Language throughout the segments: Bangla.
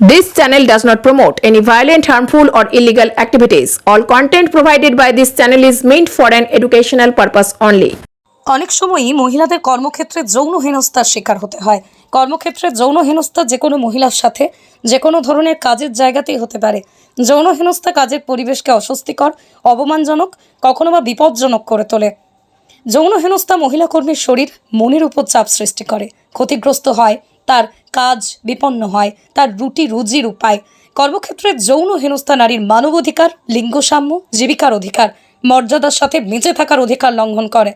This channel does not promote any violent, harmful, or illegal activities. All content provided by this channel is meant for an educational purpose only. অনেক সময়ই মহিলাদের কর্মক্ষেত্রে যৌন হেনস্থার শিকার হতে হয় কর্মক্ষেত্রে যৌন হেনস্থা যে কোনো মহিলার সাথে যে কোনো ধরনের কাজের জায়গাতেই হতে পারে যৌন হেনস্থা কাজের পরিবেশকে অস্বস্তিকর অবমানজনক কখনো বা বিপজ্জনক করে তোলে যৌন হেনস্থা মহিলা কর্মীর শরীর মনের উপর চাপ সৃষ্টি করে ক্ষতিগ্রস্ত হয় তার কাজ বিপন্ন হয়, তার রুটি রুজির উপায়। কর্মক্ষেত্রে যৌন হেনস্থা নারীর মানব মানবাধিকার লিঙ্গসাম্য জীবিকার অধিকার, মর্যাদার সাথে বেঁচে থাকার অধিকার লঙ্ঘন করে।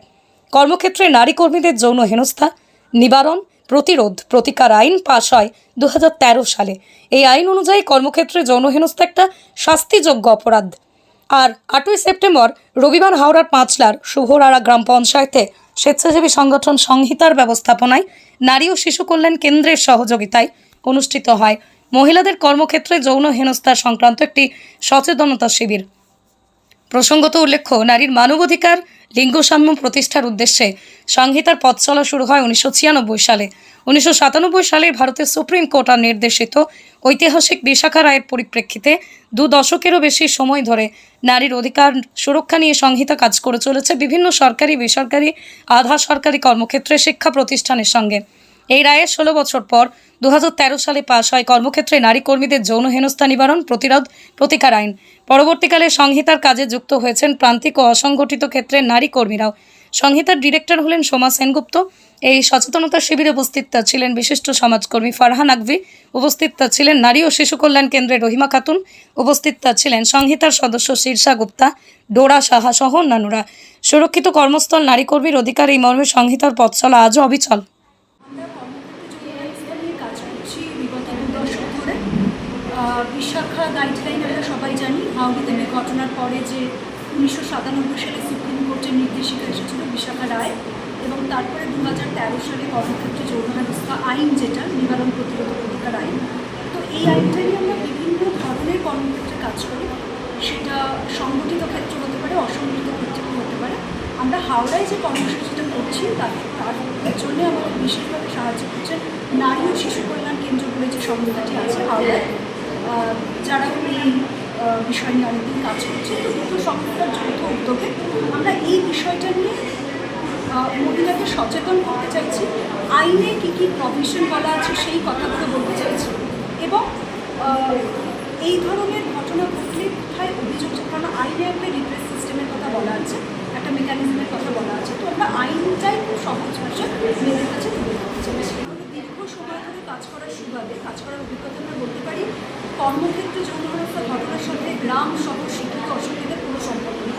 কর্মক্ষেত্রে নারী কর্মীদের যৌন হেনস্থা, নিবারণ, প্রতিরোধ, প্রতিকার আইন পাশ হয় দু হাজার তেরো সালে। এই আইন অনুযায়ী কর্মক্ষেত্রে যৌন হেনস্থা একটা শাস্তিযোগ্য অপরাধ। আর আটই সেপ্টেম্বর রবিবার হাওড়ার পাঁচলার শুভরাড়া গ্রাম পঞ্চায়েতে স্বেচ্ছাসেবী সংগঠন সংহিতার ব্যবস্থাপনায় নারী ও শিশু কল্যাণ কেন্দ্রের সহযোগিতায় অনুষ্ঠিত হয়। মহিলাদের কর্মক্ষেত্রে যৌন হেনস্থা সংক্রান্ত একটি সচেতনতা শিবির। প্রসঙ্গত উল্লেখ্য, নারীর মানবাধিকার লিঙ্গসাম্য প্রতিষ্ঠার উদ্দেশ্যে সংহিতার পথ চলা শুরু হয় উনিশশো ছিয়ানব্বই সালে। উনিশশো সাতানব্বই সালে ভারতের সুপ্রিম কোর্ট আর নির্দেশিত ঐতিহাসিক বিশাখা রায়ের পরিপ্রেক্ষিতে দু দশকেরও বেশি সময় ধরে নারীর অধিকার সুরক্ষা নিয়ে সংহিতা কাজ করে চলেছে বিভিন্ন সরকারি, বেসরকারি, আধা সরকারি কর্মক্ষেত্রে শিক্ষা প্রতিষ্ঠানের সঙ্গে। এই রায়ের ষোলো বছর পর দু হাজার তেরো সালে পাশ হয় কর্মক্ষেত্রে নারী কর্মীদের যৌন হেনস্থা নিবারণ প্রতিরোধ প্রতিকার আইন। পরবর্তীকালে সংহিতার কাজে যুক্ত হয়েছেন প্রান্তিক ও অসংগঠিত ক্ষেত্রের নারী কর্মীরাও। সংহিতার ডিরেক্টর হলেন সোমা সেনগুপ্ত। এই সচেতনতা শিবিরে উপস্থিত ছিলেন বিশিষ্ট সমাজকর্মী ফারহান আকভি। উপস্থিত ছিলেন নারী ও শিশু কল্যাণ কেন্দ্রের রহিমা খাতুন। উপস্থিত ছিলেন সংহিতার সদস্য শীর্ষা গুপ্তা, ডোরা সাহা সহ অন্যান্যরা। সুরক্ষিত কর্মস্থল নারী কর্মীর অধিকার এই মর্মে সংহিতার পথ চলা আজও অবিচল আমরা কর্মক্ষেত্রে যোগাযোগস্থা নিয়ে কাজ করছি বিগত দু দশক ধরে। বিশাখা গাইডলাইন আমরা সবাই জানি মেয়ে ঘটনার পরে যে উনিশশো সাতানব্বই সালে সুপ্রিম কোর্টের নির্দেশিকা এসেছিল বিশাখা রায় এবং তারপরে দু হাজার তেরো সালে কর্মক্ষেত্রে যৌন ব্যবস্থা আইন যেটা, নিবারণ প্রতিরোধ অধিকার আইন। তো এই আইনটা নিয়ে আমরা বিভিন্ন ধরনের কর্মক্ষেত্রে কাজ করি। সেটা সংগঠিত ক্ষেত্র হতে পারে, অসংগঠিত ক্ষেত্রেও হতে পারে। আমরা হাওড়ায় যে কর্মসূচিটা করছি, তার তার জন্য আমাদের বিশেষভাবে সাহায্য করছে নারী ও শিশু কল্যাণ কেন্দ্র বলে যে সংস্থাটি আছে, হাওড়ায় যারা এই বিষয় নিয়ে অনেকদিন কাজ করছে, তো দুটো সংস্থার যৌথ উদ্যোগে আমরা এই বিষয়টা নিয়ে মহিলাকে সচেতন করতে চাইছি। আইনে কী কী প্রভিশন বলা আছে সেই কথাগুলো বলতে চাইছি এবং এই ধরনের ঘটনা ঘটলে কোথায় অভিযোগ কারণ আইনে একটা রিপ্রেস সিস্টেমের কথা বলা আছে, একটা মেকানিজমের কথা বলা আছে, তো আমরা আইনটাই খুব সহজ ভাষায় মেয়েদের কাছে তুলে ধরতে চাইছি আমাদের দীর্ঘ সময় ধরে কাজ করার সুবাদে, কাজ করার অভিজ্ঞতা আমরা বলতে পারি, কর্মক্ষেত্রে যৌন হেনস্থা ঘটনার সাথে গ্রাম শহর শিক্ষিত অশিক্ষিতের কোনো সম্পর্ক নেই।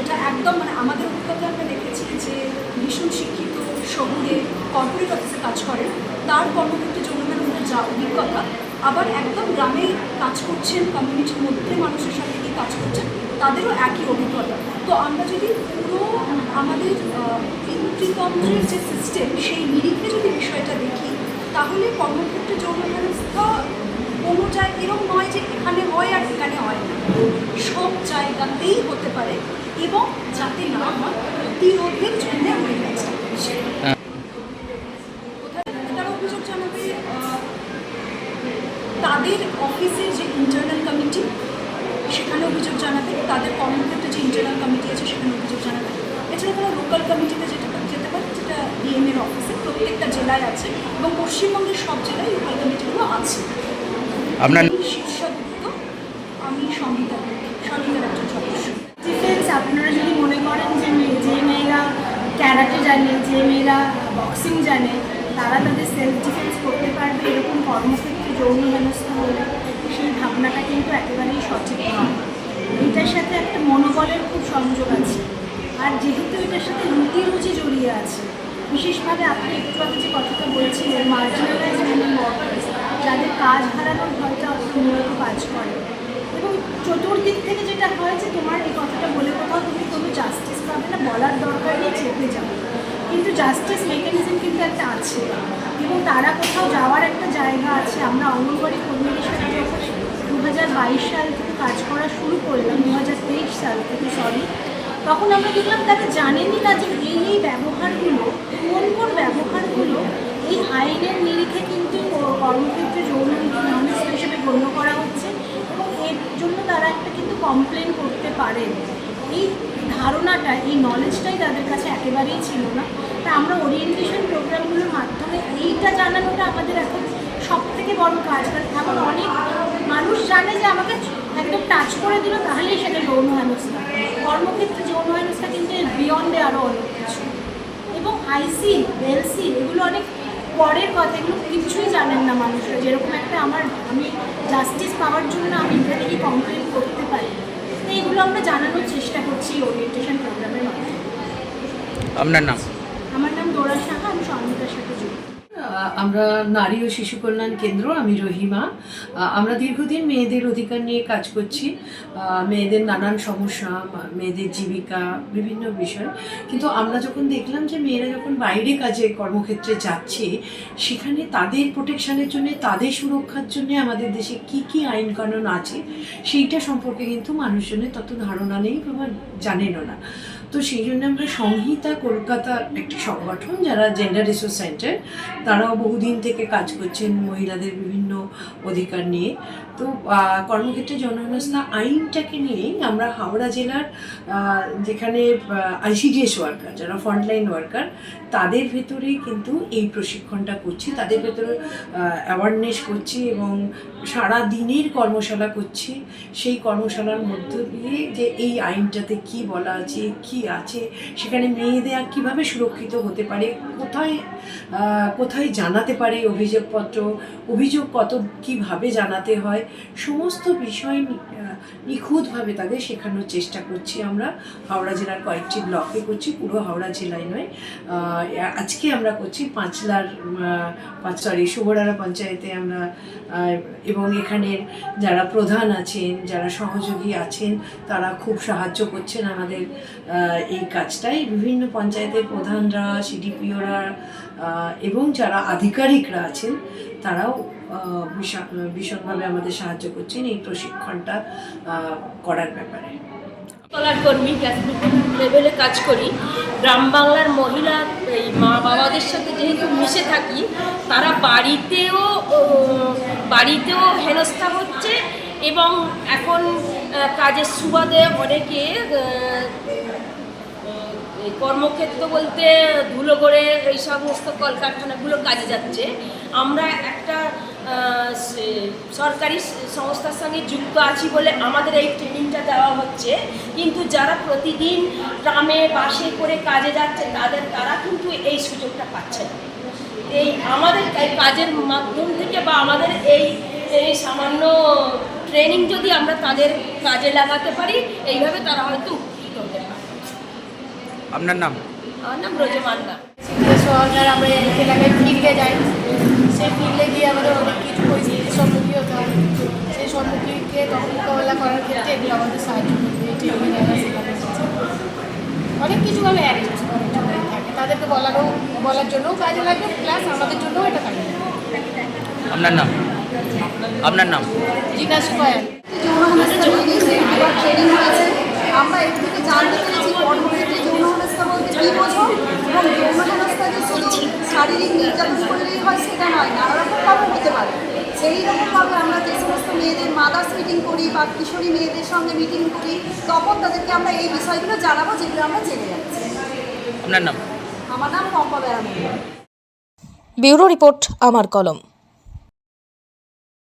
এটা একদম মানে আমাদের অভিজ্ঞতা আমরা দেখেছি যে ভীষণ শিক্ষিত, শহুরে কর্পোরেট অফিসে কাজ করে তার কর্মক্ষেত্রে যৌন হেনস্থার যা অভিজ্ঞতা, আবার একদম গ্রামে কাজ করছেন কমিউনিটির মধ্যে মানুষের সাথে গিয়ে কাজ করছেন, তাদেরও একই অভিজ্ঞতা। তো আমরা যদি পুরো আমাদের পিতৃতন্ত্রের যে সিস্টেম সেই নিরিখে যদি বিষয়টা দেখি তাহলে কর্মক্ষেত্রে যৌন হেনস্থা কোনো জায়গা এরকম নয় যে এখানে হয় আর এখানে হয় না। সব জায়গাতেই হতে পারে এবং যাতে না হয় প্রতিরোধের জন্য হয়ে এই কাজটা করছি কোথায় তারা অভিযোগ জানাবে আহ, তাদের অফিসের যে ইন্টারনাল কমিটি সেখানে অভিযোগ জানাবে তাদের কর্মক্ষেত্রে যে ইন্টারনাল কমিটি আছে সেখানে অভিযোগ জানাবে এছাড়া তারা লোকাল কমিটিতে যেতে যেতে পারে যেটা ডিএমের অফিসে প্রত্যেকটা জেলায় আছে এবং পশ্চিমবঙ্গের সব জেলায় লোকাল কমিটিগুলো আছে। আপনার আমি আমি সংহিতা সংহিতার একজন সদস্য ডিফেন্স আপনারা যদি মনে করেন যে মেয়ে- যে মেয়েরা ক্যারাটে জানে যে মেয়েরা বক্সিং জানে তারা তাদের সেলফ ডিফেন্স করতে পারবে এরকম কর্মক্ষেত্রে যৌন হেনস্থা হলে সেই ভাবনাটা কিন্তু একেবারেই সঠিক নয়। এটার সাথে একটা মনোবলের খুব সংযোগ আছে। আর যেহেতু এটার সাথে রুটি রুচি জড়িয়ে আছে বিশেষভাবে আপনি একটু আগে যে কথাটা বলছিলেন মার্জিনালাইজ উইমেন ওয়ার্কার্স যাদের কাজ হারানোর ভয়টা মূলত কাজ করে। এবং চতুর্দিক থেকে যেটা হয় যে তোমার এই কথাটা বলে কোথাও তুমি কোনো জাস্টিস পাবে না, বলার দরকার নেই, চেপে যাবে। কিন্তু জাস্টিস মেকানিজম কিন্তু একটা আছে। এবং তারা কোথাও যাওয়ার একটা জায়গা আছে। আমরা অঙ্গনবাড়ি কর্মীদের সাথে যখন দু হাজার বাইশ সাল থেকে কাজ করা শুরু করলাম দু হাজার তেইশ সাল থেকে সরি তখন আমরা দেখলাম তারা জানেনই না যে এই এই ব্যবহারগুলো, কোন কোন ব্যবহারগুলো এই আইনের নিরিখে কিন্তু কর্মক্ষেত্রে যৌন মানুষ হিসেবে গণ্য করা হচ্ছে এবং এর জন্য তারা একটা কিন্তু কমপ্লেন করতে পারেন। এই ধারণাটা, এই নলেজটাই তাদের কাছে একেবারেই ছিল না। তা আমরা ওরিয়েন্টেশন প্রোগ্রামগুলোর মাধ্যমে এইটা জানানোটা আমাদের এখন সব থেকে বড় কাজ। কারণ অনেক মানুষ জানে যে আমাকে একদম টাচ করে দিল, তাহলেই সেটা যৌন হেনস্থা। কর্মক্ষেত্রে যৌন হেনস্থা কিন্তু এর বিয়ন্ডে আরও অনেক কিছু। এবং আইসি এলসি এগুলো অনেক পরের কথা এগুলো কিছুই জানেন না মানুষরা। যেরকম একটা আমার আমি জাস্টিস পাওয়ার জন্য আমি এখানে কি কমপ্লেন করতে পারি? তো এইগুলো আমরা জানানোর চেষ্টা করছি ওরিয়েন্টেশন প্রোগ্রামের মাধ্যমে। আপনার নাম? আমার নাম দোরা সাহা আমি সঙ্গীতার সাথে যুক্ত। আমরা নারী ও শিশু কল্যাণ কেন্দ্র, আমি রহিমা। আমরা দীর্ঘদিন মেয়েদের অধিকার নিয়ে কাজ করছি। মেয়েদের নানান সমস্যা, মেয়েদের জীবিকা, বিভিন্ন বিষয়। কিন্তু আমরা যখন দেখলাম যে মেয়েরা যখন বাইরে কাজে, কর্মক্ষেত্রে যাচ্ছে, সেখানে তাদের প্রোটেকশানের জন্য, তাদের সুরক্ষার জন্য আমাদের দেশে কি কি আইন কানুন আছে, সেইটা সম্পর্কে কিন্তু মানুষজনের তত ধারণা নেই বা জানেনও না। তো সেই জন্য আমরা সংহিতা কলকাতার একটি সংগঠন, যারা জেন্ডার রিসোর্স সেন্টার তারাও বহুদিন থেকে কাজ করছেন মহিলাদের বিভিন্ন অধিকার নিয়ে। তো কর্মক্ষেত্রে জনহেনস্থা আইনটাকে নিয়েই আমরা হাওড়া জেলার যেখানে আইসিডিএস ওয়ার্কার, যারা ফ্রন্টলাইন ওয়ার্কার, তাদের ভেতরে কিন্তু এই প্রশিক্ষণটা করছি। তাদের ভেতরে অ্যাওয়ারনেস করছি এবং সারা দিনের কর্মশালা করছি। সেই কর্মশালার মধ্য দিয়ে যে এই আইনটাতে কি বলা আছে, কি আছে, সেখানে মেয়েদের কীভাবে সুরক্ষিত হতে পারে, কোথায় কোথায় জানাতে পারে অভিযোগপত্র, অভিযোগ কত, কীভাবে জানাতে হয় সমস্ত বিষয় নিখুঁতভাবে তাদের শেখানোর চেষ্টা করছি আমরা। হাওড়া জেলার কয়েকটি ব্লকে করছি, পুরো হাওড়া জেলায় নয়। আজকে আমরা করছি পাঁচলার পাঁচ সরি শুভরারা পঞ্চায়েতে আমরা এবং এখানের যারা প্রধান আছেন, যারা সহযোগী আছেন, তারা খুব সাহায্য করছেন আমাদের এই কাজটাই বিভিন্ন পঞ্চায়েতের প্রধানরা, সিডিপিওরা এবং যারা আধিকারিকরা আছেন, তারাও ভীষণ- ভীষণভাবে আমাদের সাহায্য করছেন এই প্রশিক্ষণটা করার ব্যাপারে। কলার কর্মী লেভেলে কাজ করি। গ্রাম বাংলার মহিলা, এই মা বাবাদের সাথে যেহেতু মিশে থাকি, তারা বাড়িতেও বাড়িতেও হেনস্থা হচ্ছে এবং এখন কাজের সুবাদে অনেকে কর্মক্ষেত্র বলতে ধুলো করে এই সমস্ত কলকারখানাগুলো কাজে যাচ্ছে। আমরা একটা সরকারি সংস্থার সঙ্গে যুক্ত আছি বলে আমাদের এই ট্রেনিংটা দেওয়া হচ্ছে। কিন্তু যারা প্রতিদিন ট্রামে বাসে করে কাজে যাচ্ছে তাদের তারা কিন্তু এই সুযোগটা পাচ্ছে না। এই আমাদের এই কাজের মাধ্যম থেকে বা আমাদের এই এই সামান্য ট্রেনিং যদি আমরা তাদের কাজে লাগাতে পারি এইভাবে তারা হয়তো উপকৃত হতে পারে। আপনার নাম? আমার নাম রোজমান্না সরকার আমরা এলাকায় ফিল্ডে যাই সেই ফিল্ডে গিয়ে আমাদের অনেক কিছু পরিস্থিতির সম্মুখীন হতে হয় সেই সম্মুখীনকে তখন মোকাবেলা করার ক্ষেত্রে এগুলো আমাদের সাহায্য করবে ট্রেনিং অনেক কিছুভাবে অ্যারেঞ্জ থাকে। তাদেরকে বলারও বলার জন্যও কাজে লাগে প্লাস আমাদের জন্যও এটা কাজে আপনার নাম? আপনার নাম? ট্রেনিং হয়েছে আমরা এর থেকে জানতে পেরেছি কর্মক্ষেত্রে যৌন হেনস্থা বলতে কী বোঝো এবং যৌন শারীরিক নির্যাতন করলেই হয় সেটা নয় নানা রকমভাবে হতে পারে। সেই রকমভাবে আমরা যে সমস্ত মেয়েদের মাদার্স মিটিং করি বা কিশোরী মেয়েদের সঙ্গে মিটিং করি তখন তাদেরকে আমরা এই বিষয়গুলো জানাব যেগুলো আমরা জেনে যাচ্ছি। আপনার নাম? আমার নাম পম্পা বেড়া ব্যুরো রিপোর্ট আমার কলম।